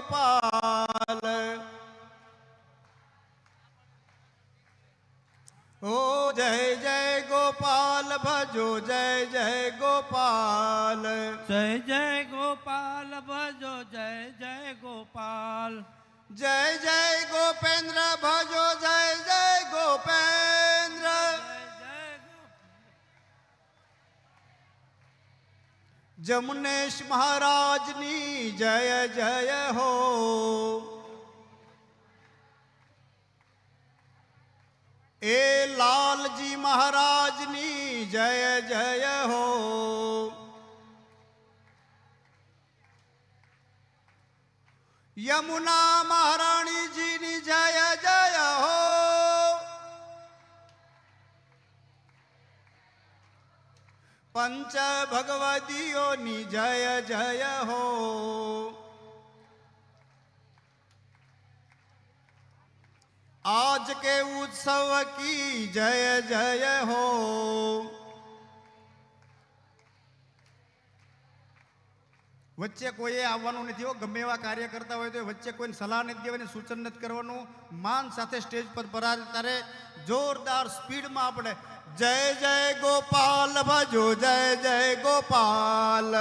ગોપાલ ઓ જય જય ગોપાલ ભજો જય જય ગોપાલ જય જય ગોપાલ ભજો જય જય ગોપાલ જય જય ગોપેન્દ્ર ભજો જય જય ગોપેન્દ્ર જય જય જમનેશ મહારાજની જય જય હો. એ લાલજી મહારાજની જય જય હો. યમુના મહારાણીજીની જય જય પંચ ભગવદીઓની જય જય હો आज के उत्सव की जय जय हो વચ્ચે કોઈએ આવવાનું નથી હો ગમે એવા કાર્ય કરતા હોય તો વચ્ચે કોઈને સલાહ નથી દેવાની સૂચન નથી કરવાનું માન સાથે સ્ટેજ પર પરાર ત્યારે જોરદાર સ્પીડમાં આપણે જય જય ગોપાલ ભજો, જય જય ગોપાલ.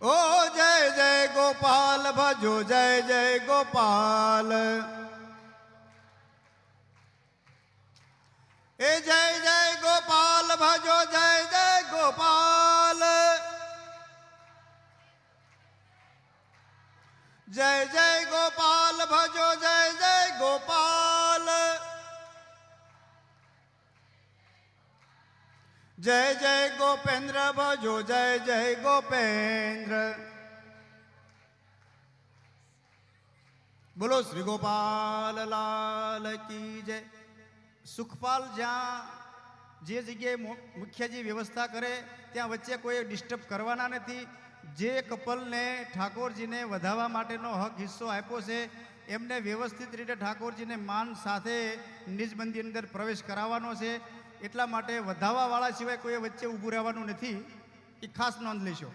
ઓ જય જય ગોપાલ ભજો, જય જય ગોપાલ. એ જય જય ગોપાલ ભજો, જય જય ગોપાલ. જય જય ગોપાલ ભજો જય જય ગોપેન્દ્ર ભજો, જય જય ગોપેન્દ્ર. બોલો શ્રી ગોપાલ લાલ કી જય. સુખપાલ જ્યાં જે જગ્યાએ મુખ્યજી વ્યવસ્થા કરે, ત્યાં વચ્ચે કોઈ ડિસ્ટર્બ કરવાના નથી. જે કપલને ઠાકોરજીને વધાવવા માટેનો હક હિસ્સો આપ્યો છે, એમને વ્યવસ્થિત રીતે ઠાકોરજીને માન સાથે નિજ મંદિર અંદર પ્રવેશ કરાવવાનો છે. એટલા માટે વધાવવાવાળા સિવાય કોઈ વચ્ચે ઊભું રહેવાનું નથી, એ ખાસ નોંધ લેશો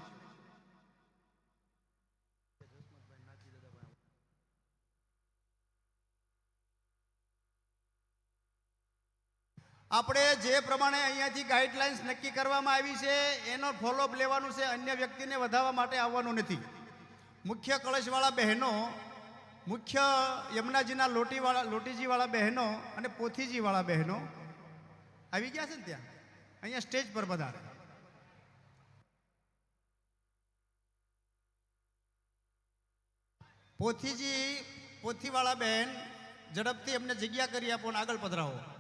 આપણે જે પ્રમાણે અહીંયાથી ગાઈડલાઇન્સ નક્કી કરવામાં આવી છે, એનો ફોલોઅપ લેવાનું છે, અન્ય વ્યક્તિને વધાવવા માટે આવવાનું નથી. મુખ્ય કળશવાળા બહેનો, મુખ્ય યમુનાજીના લોટીવાળા, લોટીજીવાળા બહેનો અને પોથીજીવાળા બહેનો આવી ગયા છે ને ત્યાં? અહીંયા સ્ટેજ પર પધારે પોથીજી, પોથીવાળા બેન ઝડપથી એમને જગ્યા કરી આપો ને આગળ પધરાવો.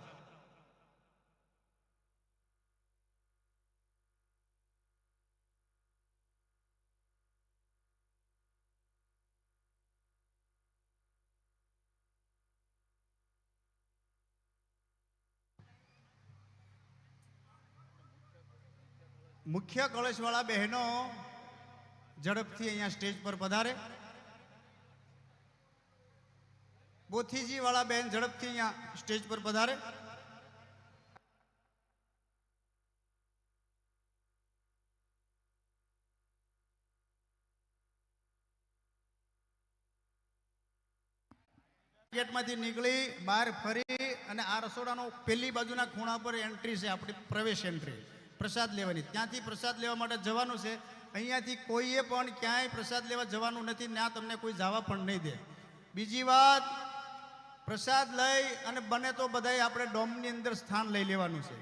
મુખ્ય કળશવાળા બહેનો ઝડપથી અહીંયા સ્ટેજ પર પધારે. બોથીજી વાળા બહેન ઝડપથી અહીંયા સ્ટેજ પર પધારે. ગેટમાંથી નીકળી બહાર ફરી અને આ રસોડાનો પેલી બાજુના ખૂણા પર એન્ટ્રી છે, આપણી પ્રવેશ એન્ટ્રી. પ્રસાદ લેવાની. ત્યાંથી પ્રસાદ લેવા માટે જવાનું છે. અહીંયાથી કોઈએ પણ ક્યાંય પ્રસાદ લેવા જવાનું નથી ત્યાં તમને કોઈ જવા પણ નહીં દે. બીજી વાત, પ્રસાદ લઈ અને બને તો બધાય આપણે ડોમની અંદર સ્થાન લઈ લેવાનું છે.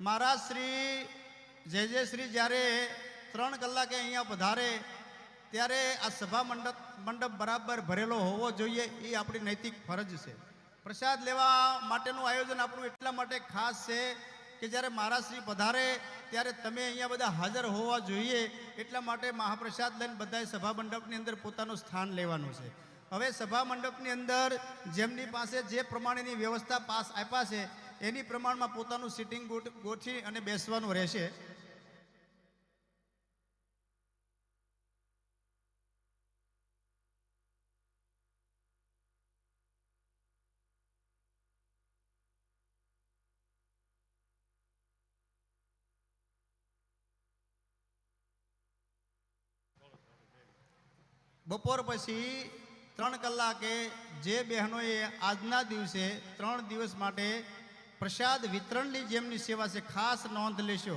મારા શ્રી જય જય શ્રી જ્યારે ત્રણ કલાકે અહીંયા પધારે, ત્યારે આ સભા મંડપ મંડપ બરાબર ભરેલો હોવો જોઈએ એ આપણી નૈતિક ફરજ છે. પ્રસાદ લેવા માટેનું આયોજન આપણું એટલા માટે ખાસ છે કે જ્યારે મહારાજશ્રી પધારે, ત્યારે તમે અહીંયા બધા હાજર હોવા જોઈએ. એટલા માટે મહાપ્રસાદ લઈને બધાએ સભા મંડપની અંદર પોતાનું સ્થાન લેવાનું છે. હવે સભા મંડપની અંદર જેમની પાસે જે પ્રમાણેની વ્યવસ્થા પાસ આપ્યા છે, એની પ્રમાણમાં પોતાનું સિટિંગ ગોઠવી અને બેસવાનું રહેશે. બપોર પછી ત્રણ કલાકે જે બહેનોએ આજના દિવસે ત્રણ દિવસ માટે પ્રસાદ વિતરણની જેમની સેવા છે, ખાસ નોંધ લેશો.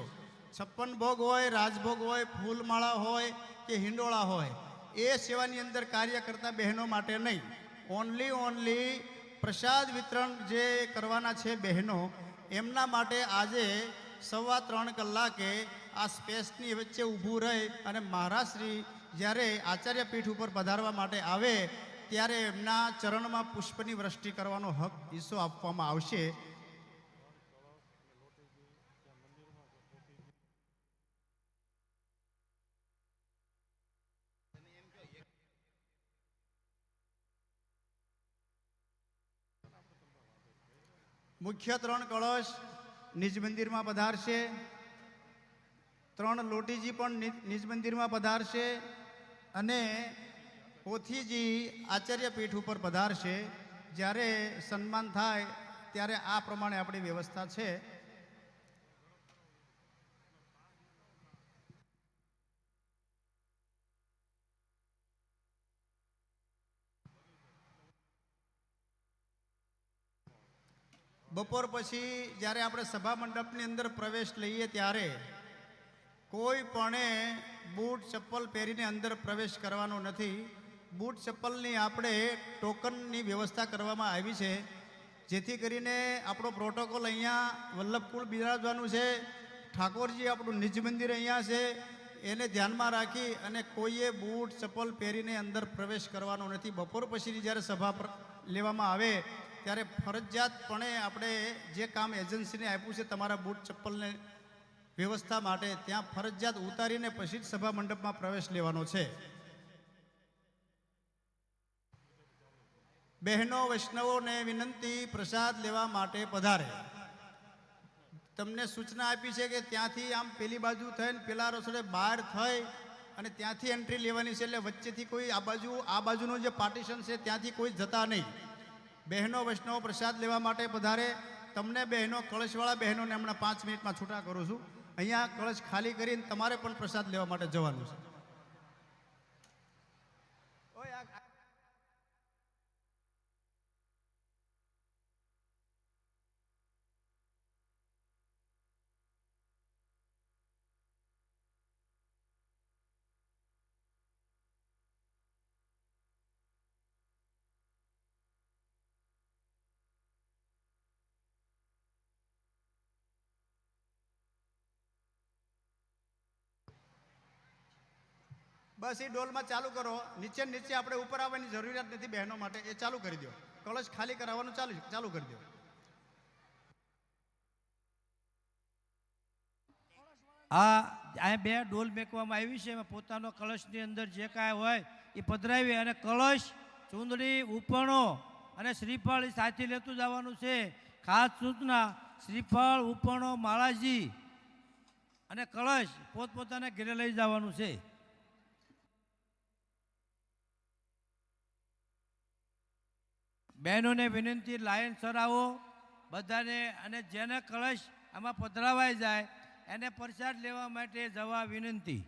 છપ્પન ભોગ હોય, રાજભોગ હોય, ફૂલમાળા હોય કે હિંડોળા હોય, એ સેવાની અંદર કાર્ય કરતા બહેનો માટે નહીં. ઓનલી ઓનલી પ્રસાદ વિતરણ જે કરવાના છે બહેનો, એમના માટે આજે સવા ત્રણ કલાકે આ સ્પેસની વચ્ચે ઊભું રહી અને મહારાજશ્રી જ્યારે આચાર્ય પીઠ ઉપર પધારવા માટે આવે, ત્યારે એમના ચરણમાં પુષ્પની વૃષ્ટિ કરવાનો હક હિસ્સો આપવામાં આવશે. મુખ્ય ત્રણ કળશ નિજ મંદિરમાં પધારશે. ત્રણ લોટીજી પણ નિજ મંદિરમાં પધારશે. અને પોથીજી આચાર્ય પીઠ ઉપર પધારશે. જ્યારે સન્માન થાય, ત્યારે આ પ્રમાણે આપણી વ્યવસ્થા છે. બપોર પછી જ્યારે આપણે સભા મંડપની અંદર પ્રવેશ લઈએ ત્યારે કોઈ પણ બૂટ ચપ્પલ પહેરીને અંદર પ્રવેશ કરવાનો નથી. બૂટ ચપ્પલની આપણે ટોકનની વ્યવસ્થા કરવામાં આવી છે. જેથી કરીને આપણો પ્રોટોકોલ અહીંયા વલ્લભકુળ બિરાજવાનું છે. ઠાકોરજી આપણું નિજ મંદિર અહીંયા છે. એને ધ્યાનમાં રાખી અને કોઈએ બૂટ ચપ્પલ પહેરીને અંદર પ્રવેશ કરવાનો નથી. બપોર પછીની જ્યારે સભા લેવામાં આવે, ત્યારે ફરજિયાતપણે આપણે જે કામ એજન્સીને આપ્યું છે, તમારા બૂટ ચપ્પલને વ્યવસ્થા માટે ત્યાં ફરજિયાત ઉતારીને પછી જ સભા મંડપમાં પ્રવેશ લેવાનો છે. બહેનો વૈષ્ણવોને વિનંતી પ્રસાદ લેવા માટે પધારે. તમને સૂચના આપી છે કે ત્યાંથી આમ પેલી બાજુ થઈને પેલા રસોડે બહાર થઈ અને ત્યાંથી એન્ટ્રી લેવાની છે એટલે વચ્ચેથી કોઈ આ બાજુ, આ બાજુનું જે પાર્ટીશન છે ત્યાંથી કોઈ જતા નહીં. બહેનો વૈષ્ણવ પ્રસાદ લેવા માટે પધારે. તમને બહેનો, કળશવાળા બહેનોને હમણાં પાંચ મિનિટમાં છૂટા કરું છું. અહીંયા કળશ ખાલી કરીને તમારે પણ પ્રસાદ લેવા માટે જવાનું છે. બસ એ ડોલમાં ચાલુ કરો. નીચે નીચે આપણે ઉપર આવવાની જરૂરિયાત નથી બહેનો માટે. એ ચાલુ કરી દો. કળશ ખાલી કરાવવાનું ચાલુ ચાલુ કરી દો. આ આ બે ડોલ મેકવામાં આવી છે. એમાં પોતાનો કળશની અંદર જે કાંઈ હોય એ પધરાવી અને કળશ ચૂંદડી ઉપણો અને શ્રીફળ એ સાથે લેતું જવાનું છે. ખાસ સૂચના, શ્રીફળ ઉપણો માળાજી અને કળશ પોતપોતાના ઘેરે લઈ જવાનું છે. બહેનોને વિનંતી લાયન સરાવો બધાને અને જેને કળશ આમાં પધરાવાઈ જાય એને પ્રસાદ લેવા માટે જવા વિનંતી.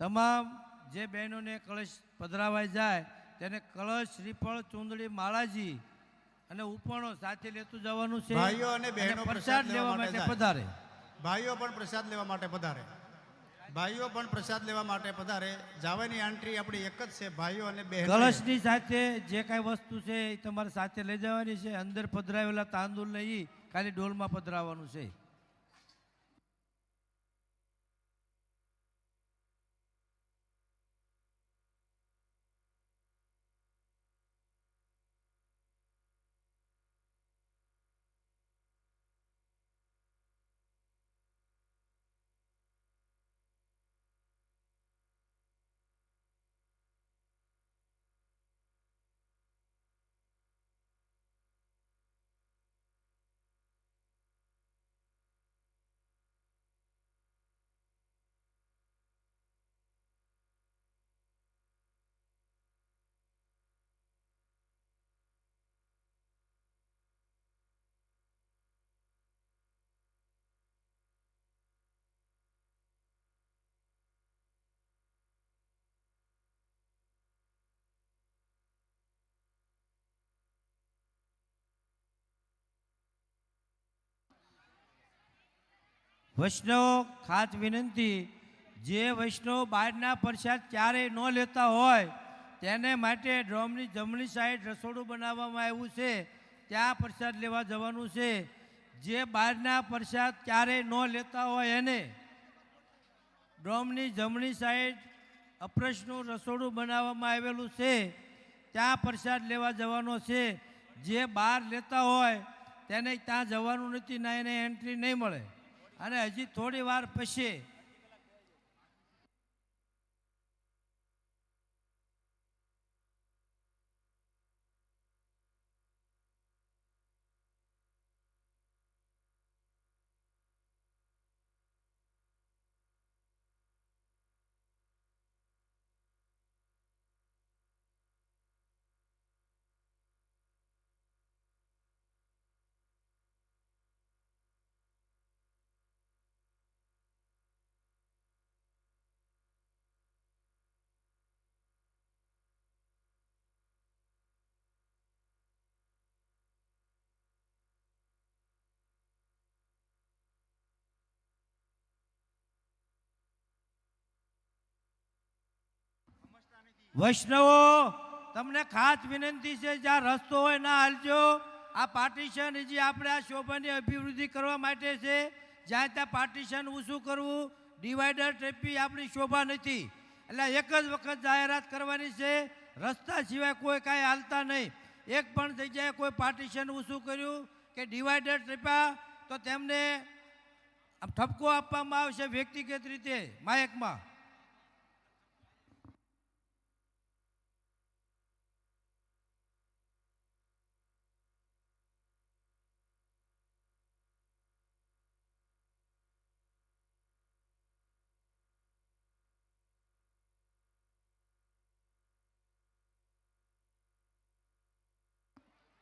તમામ જે બહેનોને કળશ પધરાવાઈ જાય તેને કળશ શ્રીફળ ચૂંદડી માળાજી અને ઉપણો સાથે લેતું જવાનું છે ભાઈઓ અને બહેનો પ્રસાદ લેવા માટે. પધારે. ભાઈઓ પણ પ્રસાદ લેવા માટે પધારે. ભાઈઓ પણ પ્રસાદ લેવા માટે પધારે. જાવાની એન્ટ્રી આપણી એક જ છે, ભાઈઓ અને બહેનો. કળશની સાથે જે કાંઈ વસ્તુ છે એ તમારે સાથે લઈ જવાની છે. અંદર પધરાવેલા તાંદુલ નહીં ખાલી ડોલમાં પધરાવવાનું છે. વૈષ્ણવ ખાસ વિનંતી, જે વૈષ્ણવ બહારના પ્રસાદ ક્યારેય ન લેતા હોય, તેને માટે ડ્રોમની જમણી સાઈડ રસોડું બનાવવામાં આવ્યું છે, ત્યાં પ્રસાદ લેવા જવાનું છે. જે બહારના પ્રસાદ ક્યારેય ન લેતા હોય એને ડ્રોમની જમણી સાઈડ અપ્રશનું રસોડું બનાવવામાં આવેલું છે, ત્યાં પ્રસાદ લેવા જવાનો છે. જે બહાર લેતા હોય, તેને ત્યાં જવાનું નથી, ના એને એન્ટ્રી નહીં મળે. અને હજી થોડી વાર પછી વૈષ્ણવો, તમને ખાસ વિનંતી છે, જ્યાં રસ્તો હોય ના હાલજો. આ પાર્ટીશન હજી આપણે આ શોભાની અભિવૃદ્ધિ કરવા માટે છે. જ્યાં ત્યાં પાર્ટીશન ઊંચું કરવું, ડિવાઈડર ટ્રેપી આપણી શોભા નથી. એટલે એક જ વખત જાહેરાત કરવાની છે, રસ્તા સિવાય કોઈ કાંઈ હાલતા નહીં. એક પણ જગ્યાએ કોઈ પાર્ટીશન ઊંચું કર્યું કે ડિવાઈડર ટ્રેપા તો તેમને ઠપકો આપવામાં આવશે વ્યક્તિગત રીતે, માયકમાં.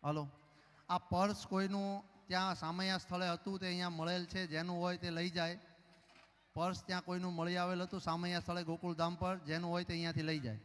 હલો. આ પર્સ કોઈનું ત્યાં સામયા સ્થળે હતું તે અહીંયા મળેલ છે, જેનું હોય તે લઈ જાય. પર્સ ત્યાં કોઈનું મળી આવેલ હતું સામૈયા સ્થળે ગોકુળધામ પર, જેનું હોય તે અહીંયાથી લઈ જાય.